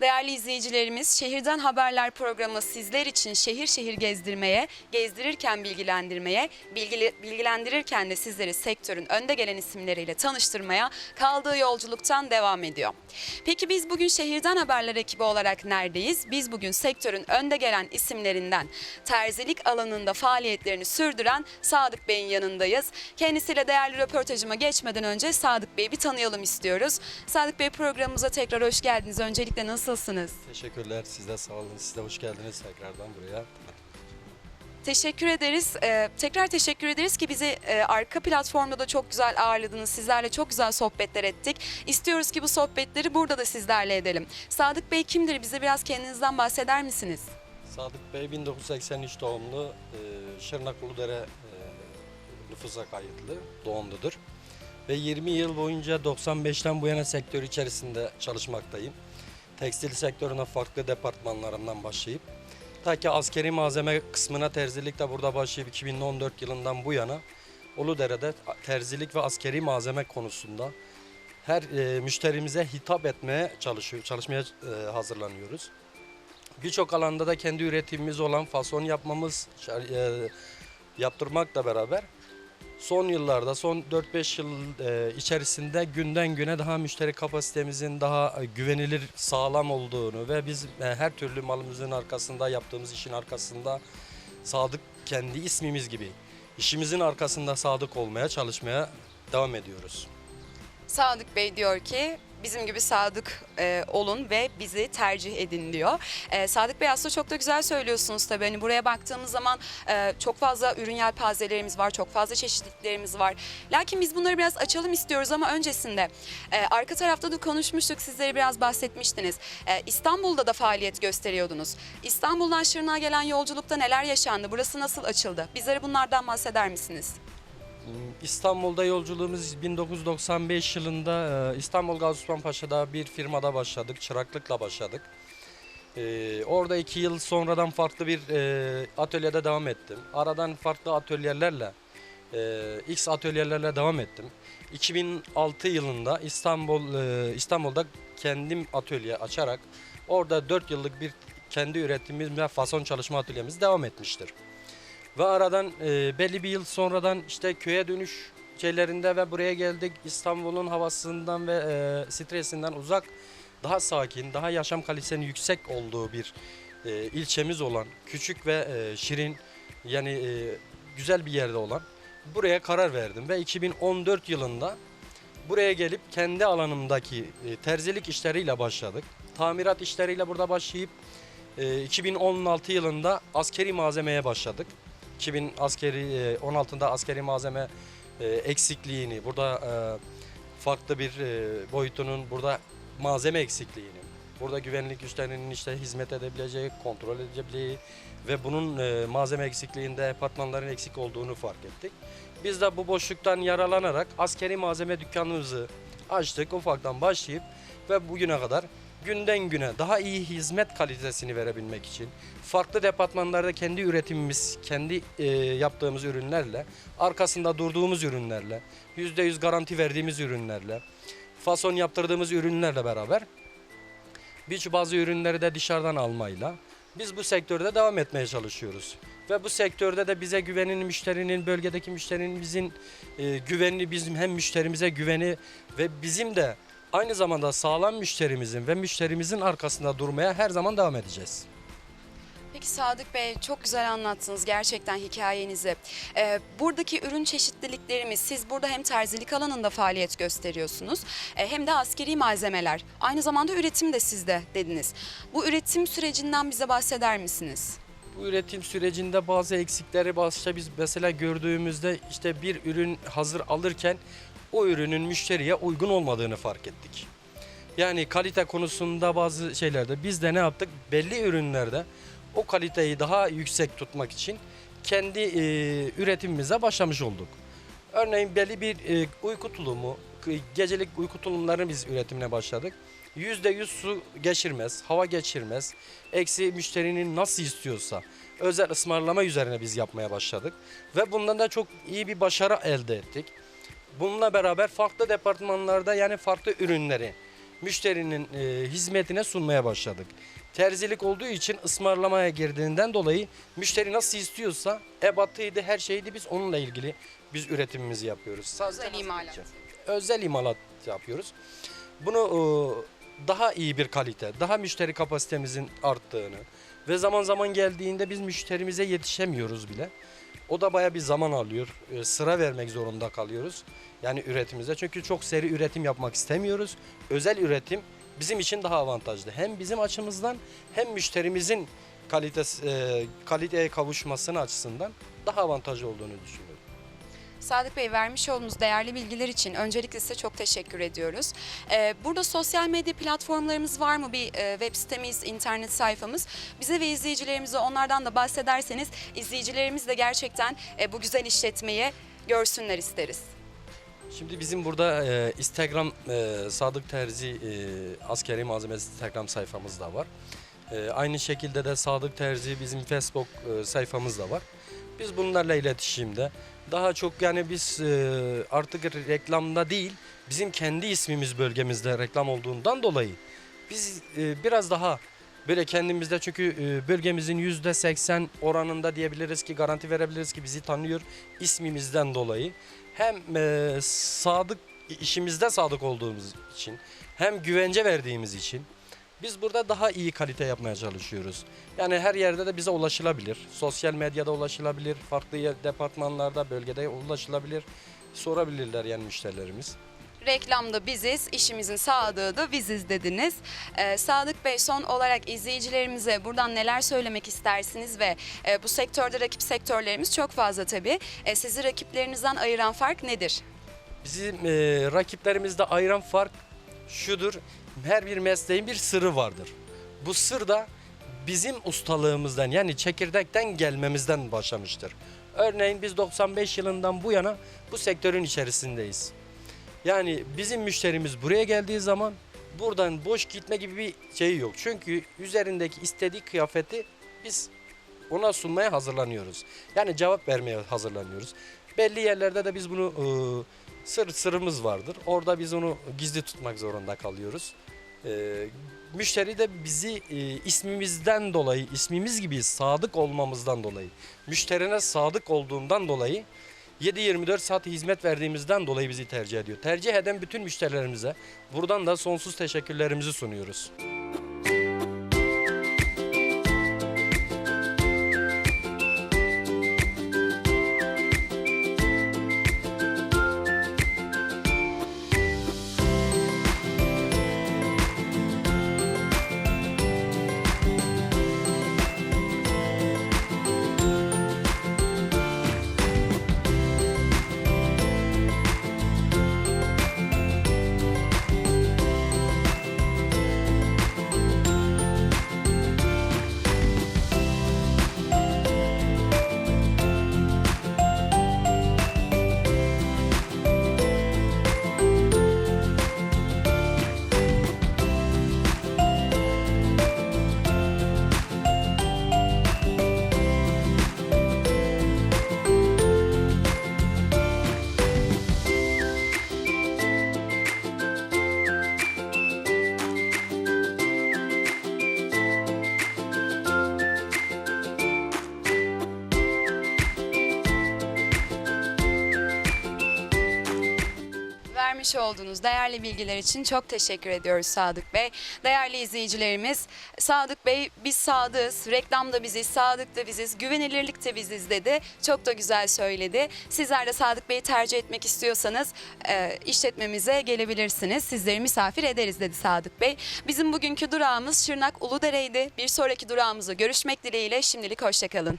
Değerli izleyicilerimiz, Şehirden Haberler programı sizler için şehir şehir gezdirmeye, gezdirirken bilgilendirmeye, bilgili- bilgilendirirken de sizleri sektörün önde gelen isimleriyle tanıştırmaya kaldığı yolculuktan devam ediyor. Peki biz bugün Şehirden Haberler ekibi olarak neredeyiz? Biz bugün sektörün önde gelen isimlerinden terzilik alanında faaliyetlerini sürdüren Sadık Bey'in yanındayız. Kendisiyle değerli röportajıma geçmeden önce Sadık Bey'i bir tanıyalım istiyoruz. Sadık Bey programımıza tekrar hoş geldiniz. Öncelikle nasılsınız? Teşekkürler. Siz de sağ olun. Siz de hoş geldiniz tekrardan buraya. Teşekkür ederiz. Ee, tekrar teşekkür ederiz ki bizi e, arka platformda da çok güzel ağırladınız. Sizlerle çok güzel sohbetler ettik. İstiyoruz ki bu sohbetleri burada da sizlerle edelim. Sadık Bey kimdir? Bize biraz kendinizden bahseder misiniz? Sadık Bey 1983 doğumlu, e, Şırnak Uludere e, nüfusa kayıtlı doğumludur. Ve 20 yıl boyunca 95'ten bu yana sektör içerisinde çalışmaktayım. Tekstil sektörüne farklı departmanlarından başlayıp ta ki askeri malzeme kısmına terzilik de burada başlayıp 2014 yılından bu yana Uludere'de terzilik ve askeri malzeme konusunda her e, müşterimize hitap etmeye çalışıyor, çalışmaya e, hazırlanıyoruz. Birçok alanda da kendi üretimimiz olan fason yapmamız, e, yaptırmakla beraber son yıllarda, son 4-5 yıl e, içerisinde günden güne daha müşteri kapasitemizin daha e, güvenilir, sağlam olduğunu ve biz e, her türlü malımızın arkasında, yaptığımız işin arkasında sadık kendi ismimiz gibi işimizin arkasında sadık olmaya, çalışmaya devam ediyoruz. Sadık Bey diyor ki bizim gibi sadık e, olun ve bizi tercih edin diyor. E, sadık Bey aslında çok da güzel söylüyorsunuz tabii. Hani buraya baktığımız zaman e, çok fazla ürün yelpazelerimiz var, çok fazla çeşitliliklerimiz var. Lakin biz bunları biraz açalım istiyoruz ama öncesinde e, arka tarafta da konuşmuştuk, sizlere biraz bahsetmiştiniz. E, İstanbul'da da faaliyet gösteriyordunuz. İstanbul'dan Şırnak'a gelen yolculukta neler yaşandı? Burası nasıl açıldı? Bizlere bunlardan bahseder misiniz? İstanbul'da yolculuğumuz 1995 yılında e, İstanbul Gazi Osman Paşa'da bir firmada başladık. Çıraklıkla başladık. E, Orada iki yıl sonradan farklı bir e, atölyede devam ettim. Aradan farklı atölyelerle, X atölyelerle devam ettim. 2006 yılında İstanbul İstanbul'da kendim atölye açarak orada 4 yıllık bir kendi üretimimiz ve fason çalışma atölyemiz devam etmiştir. Ve aradan e, belli bir yıl sonradan işte köye dönüş şeylerinde ve buraya geldik. İstanbul'un havasından ve e, stresinden uzak, daha sakin, daha yaşam kalitesinin yüksek olduğu bir e, ilçemiz olan, küçük ve e, şirin yani e, güzel bir yerde olan buraya karar verdim ve 2014 yılında buraya gelip kendi alanımdaki e, terzilik işleriyle başladık. Tamirat işleriyle burada başlayıp e, 2016 yılında askeri malzemeye başladık. 2000 askeri e, 16'da askeri malzeme e, eksikliğini, burada e, farklı bir e, boyutunun burada malzeme eksikliğini, burada güvenlik güçlerinin işte hizmet edebileceği, kontrol edebileceği ve bunun e, malzeme eksikliğinde departmanların eksik olduğunu fark ettik. Biz de bu boşluktan yararlanarak askeri malzeme dükkanımızı açtık ufaktan başlayıp ve bugüne kadar günden güne daha iyi hizmet kalitesini verebilmek için farklı departmanlarda kendi üretimimiz, kendi e, yaptığımız ürünlerle, arkasında durduğumuz ürünlerle, %100 garanti verdiğimiz ürünlerle, fason yaptırdığımız ürünlerle beraber birçok bazı ürünleri de dışarıdan almayla biz bu sektörde devam etmeye çalışıyoruz. Ve bu sektörde de bize güvenin müşterinin, bölgedeki müşterinin bizim e, güvenli, bizim hem müşterimize güveni ve bizim de aynı zamanda sağlam müşterimizin ve müşterimizin arkasında durmaya her zaman devam edeceğiz. Peki Sadık Bey çok güzel anlattınız gerçekten hikayenizi. Ee, buradaki ürün çeşitliliklerimiz siz burada hem terzilik alanında faaliyet gösteriyorsunuz e, hem de askeri malzemeler. Aynı zamanda üretim de sizde dediniz. Bu üretim sürecinden bize bahseder misiniz? Bu üretim sürecinde bazı eksikleri başta biz mesela gördüğümüzde işte bir ürün hazır alırken o ürünün müşteriye uygun olmadığını fark ettik. Yani kalite konusunda bazı şeylerde biz de ne yaptık? Belli ürünlerde o kaliteyi daha yüksek tutmak için kendi e, üretimimize başlamış olduk. Örneğin belli bir e, uyku tulumu, k- gecelik uyku tulumlarını biz üretimine başladık. %100 su geçirmez, hava geçirmez. Eksi müşterinin nasıl istiyorsa özel ısmarlama üzerine biz yapmaya başladık. Ve bundan da çok iyi bir başarı elde ettik. Bununla beraber farklı departmanlarda yani farklı ürünleri müşterinin e, hizmetine sunmaya başladık. Terzilik olduğu için ısmarlamaya girdiğinden dolayı müşteri nasıl istiyorsa ebatıydı her şeydi biz onunla ilgili biz üretimimizi yapıyoruz. Sadece Özel imalat. Özel imalat yapıyoruz. Bunu e, daha iyi bir kalite, daha müşteri kapasitemizin arttığını ve zaman zaman geldiğinde biz müşterimize yetişemiyoruz bile. O da baya bir zaman alıyor. E, Sıra vermek zorunda kalıyoruz. Yani üretimimize. Çünkü çok seri üretim yapmak istemiyoruz. Özel üretim bizim için daha avantajlı. Hem bizim açımızdan hem müşterimizin kalitesi, e, kaliteye kavuşmasının açısından daha avantajlı olduğunu düşünüyorum. Sadık Bey vermiş olduğunuz değerli bilgiler için öncelikle size çok teşekkür ediyoruz. Ee, burada sosyal medya platformlarımız var mı? Bir e, web sitemiz, internet sayfamız. Bize ve izleyicilerimize onlardan da bahsederseniz izleyicilerimiz de gerçekten e, bu güzel işletmeyi görsünler isteriz. Şimdi bizim burada e, Instagram e, Sadık Terzi e, askeri malzemesi Instagram sayfamız da var. E, aynı şekilde de Sadık Terzi bizim Facebook e, sayfamız da var. Biz bunlarla iletişimde daha çok yani biz e, artık reklamda değil bizim kendi ismimiz bölgemizde reklam olduğundan dolayı biz e, biraz daha böyle kendimizde çünkü e, bölgemizin yüzde seksen oranında diyebiliriz ki garanti verebiliriz ki bizi tanıyor ismimizden dolayı. Hem sadık işimizde sadık olduğumuz için hem güvence verdiğimiz için biz burada daha iyi kalite yapmaya çalışıyoruz. Yani her yerde de bize ulaşılabilir. Sosyal medyada ulaşılabilir, farklı yer, departmanlarda, bölgede ulaşılabilir. Sorabilirler yani müşterilerimiz. Reklamda biziz, işimizin sadığı da biziz dediniz. Ee, Sadık Bey son olarak izleyicilerimize buradan neler söylemek istersiniz ve e, bu sektörde rakip sektörlerimiz çok fazla tabii. E, sizi rakiplerinizden ayıran fark nedir? Bizim e, rakiplerimizde ayıran fark şudur. Her bir mesleğin bir sırrı vardır. Bu sır da bizim ustalığımızdan yani çekirdekten gelmemizden başlamıştır. Örneğin biz 95 yılından bu yana bu sektörün içerisindeyiz. Yani bizim müşterimiz buraya geldiği zaman buradan boş gitme gibi bir şey yok. Çünkü üzerindeki istediği kıyafeti biz ona sunmaya hazırlanıyoruz. Yani cevap vermeye hazırlanıyoruz. Belli yerlerde de biz bunu e, sır sırrımız vardır. Orada biz onu gizli tutmak zorunda kalıyoruz. E, müşteri de bizi e, ismimizden dolayı, ismimiz gibi sadık olmamızdan dolayı, müşterine sadık olduğundan dolayı 7-24 saat hizmet verdiğimizden dolayı bizi tercih ediyor. Tercih eden bütün müşterilerimize buradan da sonsuz teşekkürlerimizi sunuyoruz. Vermiş olduğunuz değerli bilgiler için çok teşekkür ediyoruz Sadık Bey. Değerli izleyicilerimiz, Sadık Bey biz sadığız, reklamda biziz, sadık da biziz, güvenilirlik de biziz dedi. Çok da güzel söyledi. Sizler de Sadık Bey'i tercih etmek istiyorsanız e, işletmemize gelebilirsiniz. Sizleri misafir ederiz dedi Sadık Bey. Bizim bugünkü durağımız Şırnak Uludere'ydi. Bir sonraki durağımızda görüşmek dileğiyle şimdilik hoşçakalın.